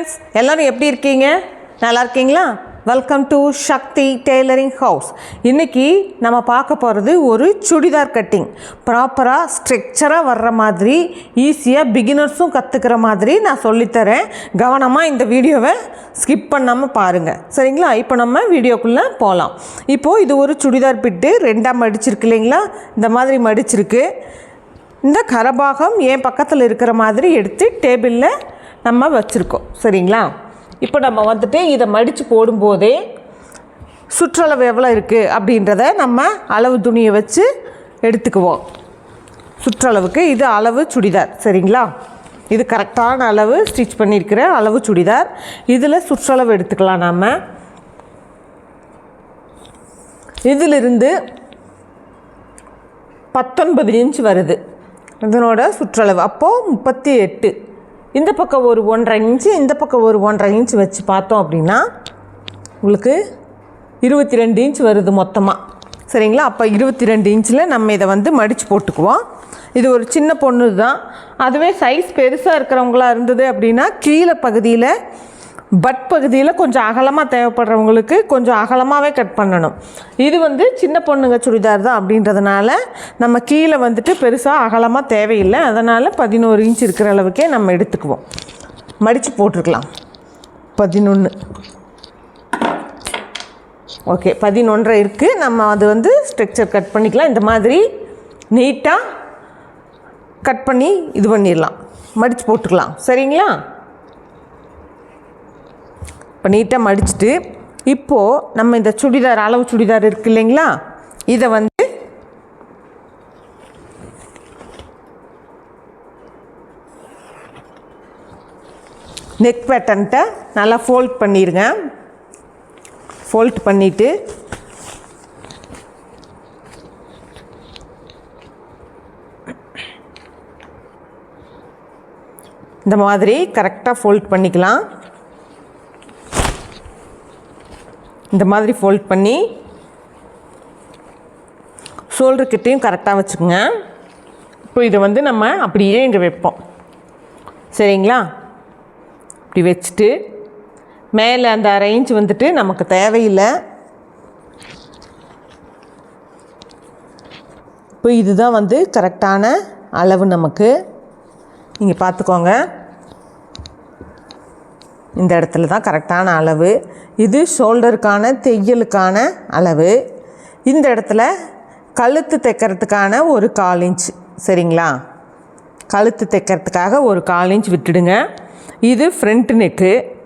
Friends எல்லாரும் எப்படி இருக்கீங்க? நல்லா இருக்கீங்களா? Welcome to Sakthi tailoring house இன்றைக்கி நம்ம பார்க்க போகிறது ஒரு சுடிதார் கட்டிங் ப்ராப்பராக ஸ்ட்ரக்சராக வர்ற மாதிரி ஈஸியாக பிகினர்ஸும் கற்றுக்கிற மாதிரி நான் சொல்லித்தரேன். கவனமாக இந்த வீடியோவை ஸ்கிப் பண்ணாமல் பாருங்கள் சரிங்களா? இப்போ நம்ம வீடியோக்குள்ளே போகலாம் இப்போது இது ஒரு சுடிதார் பிட்டு ரெண்டாக மடிச்சிருக்கு இல்லைங்களா? இந்த மாதிரி மடிச்சிருக்கு. இந்த கரபாகம் என் பக்கத்தில் இருக்கிற மாதிரி எடுத்து டேபிளில் நம்ம வச்சுருக்கோம். சரிங்களா? இப்போ நம்ம வந்துட்டு இதை மடித்து போடும்போதே சுற்றளவு எவ்வளோ இருக்குது அப்படின்றத நம்ம அளவு துணியை வச்சு எடுத்துக்குவோம். சுற்றளவுக்கு இது அளவு சுடிதார். சரிங்களா? இது கரெக்டான அளவு ஸ்டிச் பண்ணியிருக்கிற அளவு சுடிதார். இதில் சுற்றளவு எடுத்துக்கலாம் நாம். இதிலிருந்து பத்தொன்பது இன்ச் வருது. இதனோட சுற்றளவு. அப்போது முப்பத்தி எட்டு. இந்த பக்கம் ஒரு ஒன்றரை இன்ச்சு இந்த பக்கம் ஒரு ஒன்றரை இன்ச் வச்சு பார்த்தோம் அப்படின்னா உங்களுக்கு இருபத்தி ரெண்டு இன்ச் வருது மொத்தமாக சரிங்களா? அப்போ இருபத்தி ரெண்டு இன்ச்சில் நம்ம இதை வந்து மடித்து போட்டுக்குவோம். இது ஒரு சின்ன பொண்ணு தான் அதுவே சைஸ் பெருசாக இருக்கிறவங்களா இருந்தது அப்படின்னா கீழே பகுதியில் பட் பகுதியில் கொஞ்சம் அகலமாக தேவைப்படுறவங்களுக்கு கொஞ்சம் அகலமாகவே கட் பண்ணணும். இது வந்து சின்ன பொண்ணுங்க சுடிதார் தான் அப்படின்றதுனால நம்ம கீழே வந்துட்டு பெருசாக அகலமாக தேவையில்லை. அதனால் பதினோரு இன்ச் இருக்கிற அளவுக்கே நம்ம எடுத்துக்குவோம். மடித்து போட்டிருக்கலாம். பதினொன்று ஓகே பதினொன்றரை இருக்குது நம்ம அது வந்து ஸ்ட்ரக்சர் கட் பண்ணிக்கலாம். இந்த மாதிரி நீட்டாக கட் பண்ணி இது பண்ணிடலாம். மடித்து போட்டுக்கலாம். சரிங்களா? இப்போ நீட்டாக மடிச்சுட்டு இப்போது நம்ம இந்த சுடிதார் அளவு சுடிதார் இருக்கு இல்லைங்களா? இதை வந்து நெக் பேட்டன்ட்டை நல்லா ஃபோல்ட் பண்ணிடுங்க ஃபோல்ட் பண்ணிவிட்டு இந்த மாதிரி கரெக்டாக ஃபோல்ட் பண்ணிக்கலாம். இந்த மாதிரி ஃபோல்ட் பண்ணி ஷோல்டர்கிட்டையும் கரெக்டாக வச்சுக்கோங்க. இப்போ இதை வந்து நம்ம அப்படியே இங்கே வைப்போம். சரிங்களா? இப்படி வச்சுட்டு மேலே அந்த ரேஞ்ச் வந்துட்டு நமக்கு தேவையில்லை. இப்போ இதுதான் வந்து கரெக்டான அளவு நமக்கு. நீங்கள் பார்த்துக்கோங்க. இந்த இடத்துல தான் கரெக்டான அளவு. இது ஷோல்டருக்கான தையலுக்கான அளவு. இந்த இடத்துல கழுத்து தைக்கிறதுக்கான ஒரு கால் இன்ச் சரிங்களா? கழுத்து தைக்கிறதுக்காக ஒரு கால் இன்ச் விட்டுடுங்க. இது ஃப்ரண்ட் நெக்கு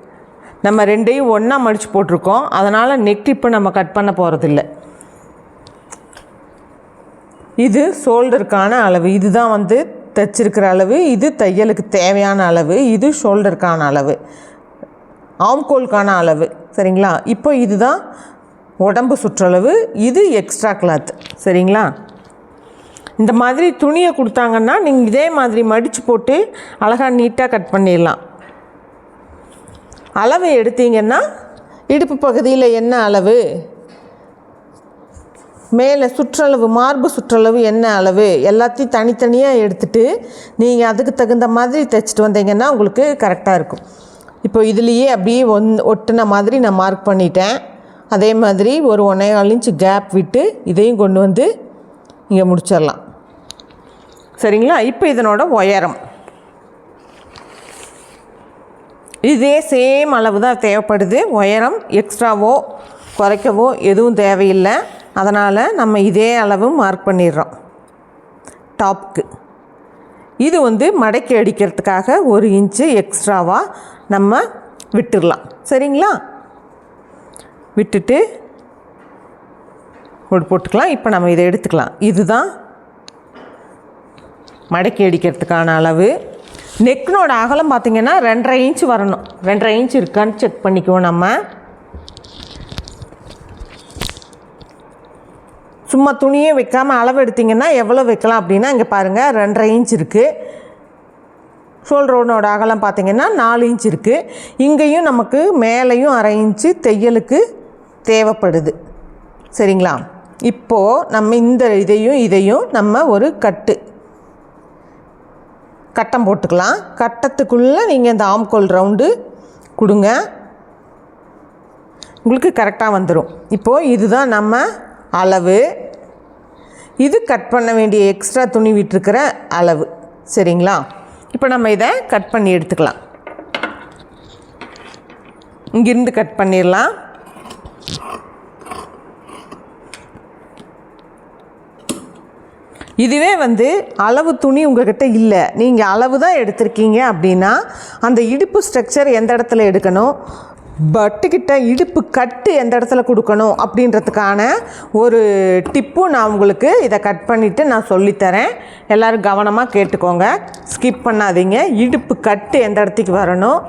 நம்ம ரெண்டையும் ஒன்றா மடித்து போட்டிருக்கோம். அதனால் நெக் இப்போ நம்ம கட் பண்ண போகிறதில்ல இது ஷோல்டருக்கான அளவு. இதுதான் வந்து தைச்சிருக்கிற அளவு. இது தையலுக்கு தேவையான அளவு. இது ஷோல்டருக்கான அளவு. ஆம்கோல்கான அளவு சரிங்களா? இப்போ இதுதான் உடம்பு சுற்றளவு இது எக்ஸ்ட்ரா கிளாத் சரிங்களா? இந்த மாதிரி துணியை கொடுத்தாங்கன்னா நீங்கள் இதே மாதிரி மடித்து போட்டு அழகாக நீட்டாக கட் பண்ணிடலாம். அளவு எடுத்தீங்கன்னா இடுப்பு பகுதியில் என்ன அளவு? மேலே சுற்றளவு மார்பு சுற்றளவு என்ன அளவு? எல்லாத்தையும் தனித்தனியாக எடுத்துகிட்டு நீங்கள் அதுக்கு தகுந்த மாதிரி தைச்சிட்டு வந்தீங்கன்னா உங்களுக்கு கரெக்டாக இருக்கும். இப்போ இதுலேயே அப்படியே ஒன் ஒட்டுன மாதிரி நான் மார்க் பண்ணிட்டேன். அதே மாதிரி ஒரு ஒன்றே கால் இன்ச்சு கேப் விட்டு இதையும் கொண்டு வந்து இங்கே முடிச்சிடலாம். சரிங்களா? இப்போ இதனோட உயரம். இதே சேம் அளவு தான் தேவைப்படுது. உயரம் எக்ஸ்ட்ராவோ குறைக்கவோ எதுவும் தேவையில்லை. அதனால் நம்ம இதே அளவு மார்க் பண்ணிடுறோம். டாப்க்கு இது வந்து மடக்கி அடிக்கிறதுக்காக ஒரு இன்ச்சு எக்ஸ்ட்ராவாக நம்ம விட்டுடலாம். சரிங்களா? விட்டுட்டு ஒரு போட்டுக்கலாம். இப்போ நம்ம இதை எடுத்துக்கலாம். இதுதான் மடக்கி அடிக்கிறதுக்கான அளவு. நெக்கினோட அகலம் பார்த்திங்கன்னா ரெண்டரை இன்ச் வரணும். ரெண்டரை இன்ச் இருக்கான்னு செக் பண்ணிக்குவோம் நம்ம. சும்மா துணியே வைக்காமல் அளவு எடுத்திங்கன்னா எவ்வளோ வைக்கலாம் அப்படின்னா இங்கே பாருங்கள் ரெண்டரை இன்ச் இருக்குது ஷோல்டரோனோட அகலம் பார்த்திங்கன்னா நாலு இன்ச் இருக்குது இங்கேயும் நமக்கு மேலேயும் அரை இன்ச்சு தையலுக்கு தேவைப்படுது. சரிங்களா? இப்போது நம்ம இந்த இதையும் இதையும் நம்ம ஒரு கட்டு. கட்டம் போட்டுக்கலாம். கட்டத்துக்குள்ளே நீங்கள் இந்த ஆம்கோல் ரவுண்டு கொடுங்க. உங்களுக்கு கரெக்டாக வந்துடும் இப்போது இதுதான் நம்ம அளவு. இது கட் பண்ண வேண்டிய எக்ஸ்ட்ரா துணி விட்டுருக்கிற அளவு. சரிங்களா? இப்போ நம்ம இதை கட் பண்ணி எடுத்துக்கலாம். இங்கிருந்து கட் பண்ணிடலாம். இதுவே வந்து அளவு துணி உங்கள்கிட்ட இல்லை. நீங்கள் அளவு தான் எடுத்திருக்கீங்க அப்படின்னா அந்த இடுப்பு ஸ்ட்ரக்சர் எந்த இடத்துல எடுக்கணும்? பட்டுக்கிட்ட இடுப்பு கட்டு எந்த இடத்துல கொடுக்கணும் அப்படின்றதுக்கான ஒரு டிப்பும் நான் உங்களுக்கு இதை கட் பண்ணிவிட்டு நான் சொல்லித்தரேன். எல்லோரும் கவனமாக கேட்டுக்கோங்க. ஸ்கிப் பண்ணாதீங்க. இடுப்பு கட்டு எந்த இடத்துக்கு வரணும்?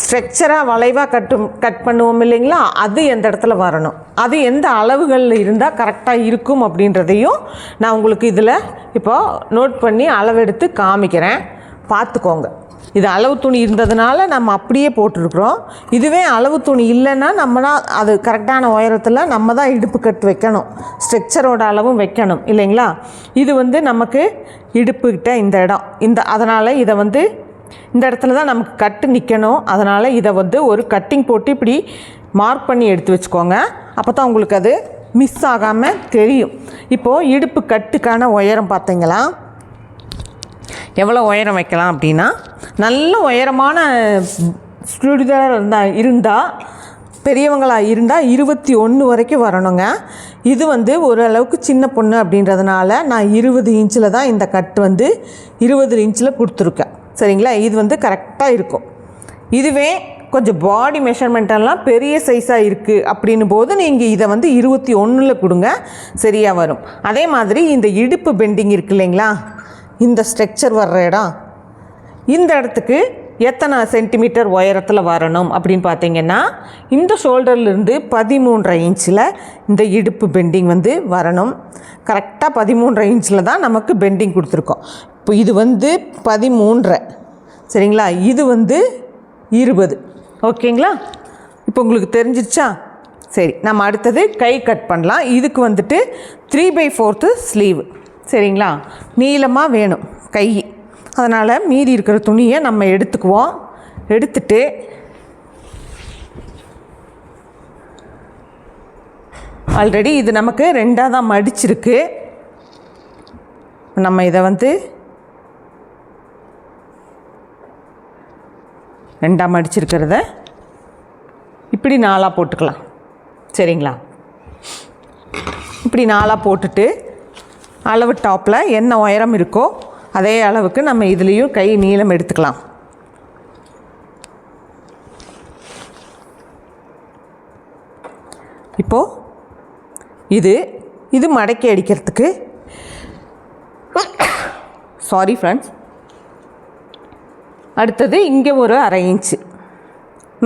ஸ்ட்ரக்சராக வளைவாக கட்டும் கட் பண்ணுவோம் இல்லைங்களா? அது எந்த இடத்துல வரணும்? அது எந்த அளவுகளில் இருந்தால் கரெக்டாக இருக்கும் அப்படின்றதையும் நான் உங்களுக்கு இதில் இப்போ நோட் பண்ணி அளவெடுத்து காமிக்கிறேன். பார்த்துக்கோங்க. இது அளவு துணி இருந்ததுனால நம்ம அப்படியே போட்டிருக்கிறோம். இதுவே அளவு துணி இல்லைன்னா நம்ம தான் அது கரெக்டான உயரத்தில் நம்ம தான் இடுப்பு கட்டு வைக்கணும். ஸ்ட்ரக்சரோட அளவும் வைக்கணும் இல்லைங்களா? இது வந்து நமக்கு இடுப்புக்கிட்ட இந்த இடம். இந்த அதனால் இதை வந்து இந்த இடத்துல தான் நமக்கு கட்டு நிற்கணும் அதனால் இதை வந்து ஒரு கட்டிங் போட்டு இப்படி மார்க் பண்ணி எடுத்து வச்சுக்கோங்க. அப்போ தான் உங்களுக்கு அது மிஸ் ஆகாமல் தெரியும். இப்போது இடுப்பு கட்டுக்கான உயரம் பார்த்தீங்களா? எவ்வளோ உயரம் வைக்கலாம் அப்படின்னா நல்ல உயரமான சுடிதார் இருந்தால் இருந்தால் பெரியவங்களாக இருந்தால் இருபத்தி ஒன்று வரைக்கும் வரணுங்க. இது வந்து ஓரளவுக்கு சின்ன பொண்ணு அப்படின்றதுனால நான் இருபது இன்ச்சில் தான் இந்த கட் வந்து இருபது இன்ச்சில் கொடுத்துருக்கேன். சரிங்களா? இது வந்து கரெக்டாக இருக்கும். இதுவே கொஞ்சம் பாடி மெஷர்மெண்ட்டெல்லாம் பெரிய சைஸாக இருக்குது அப்படின்னும் போது நீங்கள் இதை வந்து இருபத்தி ஒன்றில் கொடுங்க சரியாக வரும். அதே மாதிரி இந்த இடுப்பு பெண்டிங் இருக்கு இல்லைங்களா? இந்த ஸ்ட்ரக்சர் வர்ற இடம். இந்த இடத்துக்கு எத்தனை சென்டிமீட்டர் உயரத்தில் வரணும் அப்படின்னு பார்த்தீங்கன்னா இந்த ஷோல்டர்லேருந்து பதிமூன்றரை இன்ச்சில் இந்த இடுப்பு பெண்டிங் வந்து வரணும். கரெக்டாக பதிமூன்றரை இன்ச்சில் தான் நமக்கு பெண்டிங் கொடுத்துருக்கோம். இப்போ இது வந்து பதிமூன்றரை. சரிங்களா? இது வந்து இருபது. ஓகேங்களா? இப்போ உங்களுக்கு தெரிஞ்சிருச்சா? சரி நம்ம அடுத்தது கை கட் பண்ணலாம். இதுக்கு வந்துட்டு த்ரீ பை ஃபோர்த்து ஸ்லீவ் சரிங்களா? நீளமாக வேணும் கை. அதனால் மீதி இருக்கிற துணியை நம்ம எடுத்துக்குவோம். எடுத்துட்டு ஆல்ரெடி இது நமக்கு ரெண்டாக தான் மடிச்சிருக்கு. நம்ம இதை வந்து ரெண்டாக மடிச்சிருக்கிறத இப்படி நாளாக போட்டுக்கலாம். சரிங்களா? இப்படி நாளாக போட்டுட்டு அளவு டாப்பில் என்ன உயரம் இருக்கோ அதே அளவுக்கு நம்ம இதுலேயும் கை நீளம் எடுத்துக்கலாம். இப்போது இது இது மடக்கி அடிக்கிறதுக்கு. சாரி ஃப்ரெண்ட்ஸ் அடுத்தது இங்கே ஒரு அரை இன்ச்சு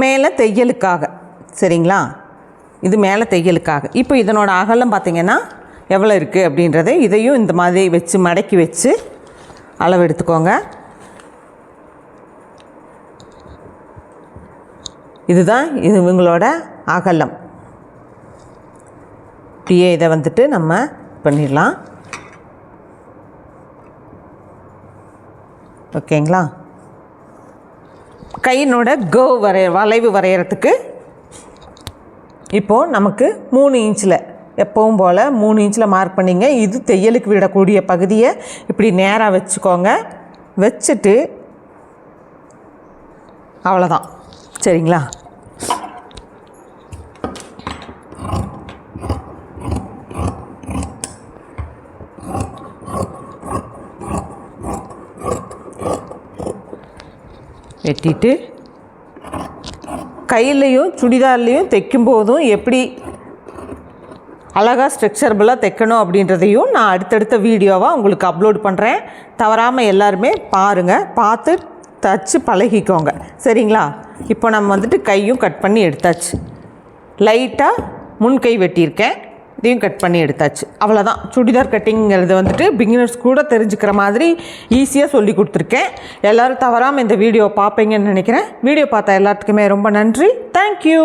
மேலே தையலுக்காக. சரிங்களா? இது மேலே தையலுக்காக. இப்போ இதனோட அகலம் பார்த்திங்கன்னா எவ்வளோ இருக்குது அப்படின்றத இதையும் இந்த மாதிரி வச்சு மடக்கி வச்சு அளவு எடுத்துக்கோங்க இதுதான் இது இவங்களோட அகலம். இப்படியே இதை வந்துட்டு நம்ம பண்ணிடலாம். ஓகேங்களா? கையினோட கோ வரைய வளைவு வரைகிறதுக்கு இப்போது நமக்கு மூணு இன்ச்சில் எப்பவும் போல் மூணு இன்ச்சில் மார்க் பண்ணிங்க. இது தையலுக்கு விடக்கூடிய பகுதியை இப்படி நேராக வச்சுக்கோங்க. வச்சுட்டு அவ்வளோதான் சரிங்களா? வெட்டிட்டு கையிலையும் சுடிதார்லேயும் தைக்கும்போதும் எப்படி அழகாக ஸ்ட்ரக்சரபுளாக தைக்கணும் அப்படின்றதையும் நான் அடுத்தடுத்த வீடியோவாக உங்களுக்கு அப்லோட் பண்ணுறேன் தவறாமல் எல்லாருமே பாருங்கள் பார்த்து தச்சு பழகிக்கோங்க. சரிங்களா? இப்போ நம்ம வந்துட்டு கையும் கட் பண்ணி எடுத்தாச்சு. லைட்டாக முன் கை வெட்டியிருக்கேன். இதையும் கட் பண்ணி எடுத்தாச்சு. அவ்வளோதான் சுடிதார் கட்டிங்கிறது வந்துட்டு பிகினர்ஸ் கூட தெரிஞ்சுக்கிற மாதிரி ஈஸியாக சொல்லி கொடுத்துருக்கேன். எல்லோரும் தவறாமல் இந்த வீடியோ பார்ப்பீங்கன்னு நினைக்கிறேன். வீடியோ பார்த்தா எல்லாத்துக்குமே ரொம்ப நன்றி. தேங்க்யூ